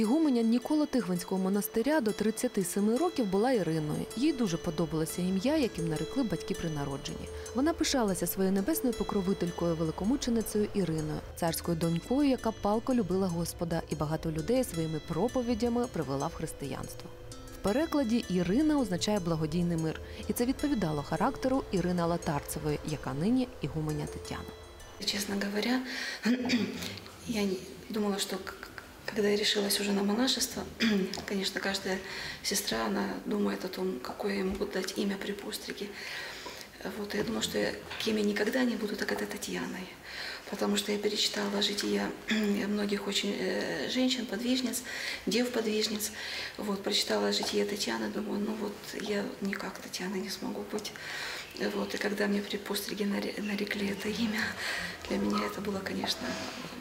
Ігуменя Нікола Тихвинського монастиря до 37 років була Іриною. Їй дуже подобалося ім'я, яким нарекли батьки при народженні. Вона пишалася своєю небесною покровителькою, великомученицею Іриною, царською донькою, яка палко любила Господа, і багато людей своїми проповідями привела в християнство. В перекладі Ірина означає благодійний мир, і це відповідало характеру Ірини Латарцевої, яка нині ігуменя Тетяна. Честно говоря, я думала, к- когда я решилась уже на монашество, конечно, каждая сестра, она думает о том, какое ей могут дать имя при постриге. Вот, я думала, что я кем никогда не буду, так это Татьяной. Потому что я перечитала жития многих очень э, женщин, подвижниц, дев-подвижниц. Вот, прочитала житие Татьяны, думаю, ну вот я никак Татьяной не смогу быть. Вот, и когда мне при постриге наре- нарекли это имя, для меня это было, конечно,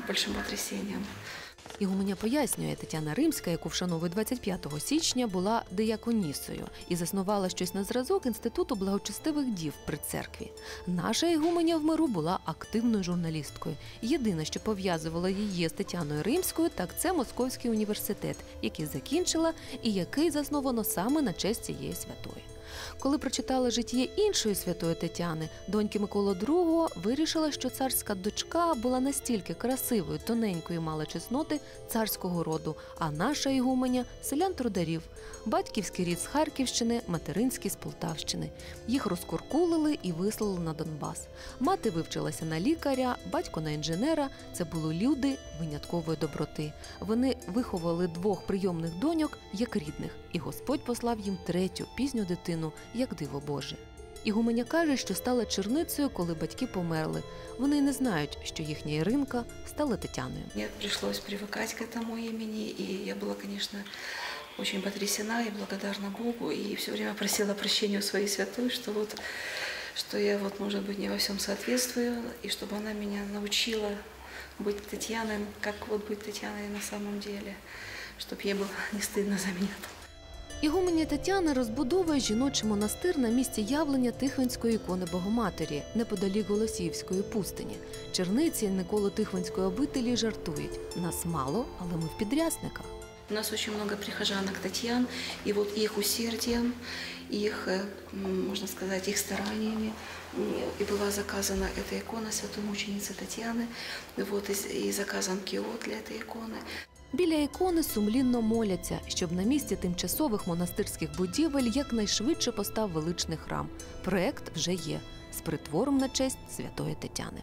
большим потрясением. Ігуменя пояснює, Тетяна Римська, яку вшановує 25 січня, була дияконісою і заснувала щось на зразок інституту благочестивих дів при церкві. Наша ігуменя в миру була активною журналісткою. Єдине, що пов'язувало її з Тетяною Римською, так це Московський університет, який закінчила і який засновано саме на честь цієї святої. Коли прочитала життя іншої святої Тетяни, доньки Миколи II, вирішила, що царська дочка була настільки красивою, тоненькою, мала чесноти царського роду, а наша ігуменя селян трударів, батьківський рід з Харківщини, материнський з Полтавщини. Їх розкуркулили і вислали на Донбас. Мати вивчилася на лікаря, батько на інженера. Це були люди виняткової доброти. Вони виховали двох прийомних доньок як рідних, і Господь послав їм третю пізню дитину, як диво Боже. Ігуменя каже, що стала черницею, коли батьки померли. Вони й не знають, що їхня Іринка стала Тетяною. Мне пришлось привыкать к этому имени, и я была, конечно, очень потрясена и благодарна Богу, и все время просила прощения у своей святой, что вот, что я вот, может быть, не во всем соответствую, и чтобы она меня научила быть Татьяной, как вот быть Татьяной на самом деле, чтобы ей было не стыдно за меня. Ігуменя Тетяна розбудовує жіночий монастир на місці явлення Тихвинської ікони Богоматері неподалік Голосіївської пустині. Черниці Николи Тихвинської обителі жартують: нас мало, але ми в підрясниках. У нас очень много прихожанок Татьян, и вот их усердием, их, э, м, можно сказать, их стараниями м, и была заказана эта икона святой мученицы Татьяны, вот, и, с- и заказан киот для этой иконы. Біля ікони сумлінно моляться, щоб на місці тимчасових монастирських будівель якнайшвидше постав величний храм. Проект вже є з притвором на честь святої Тетяни.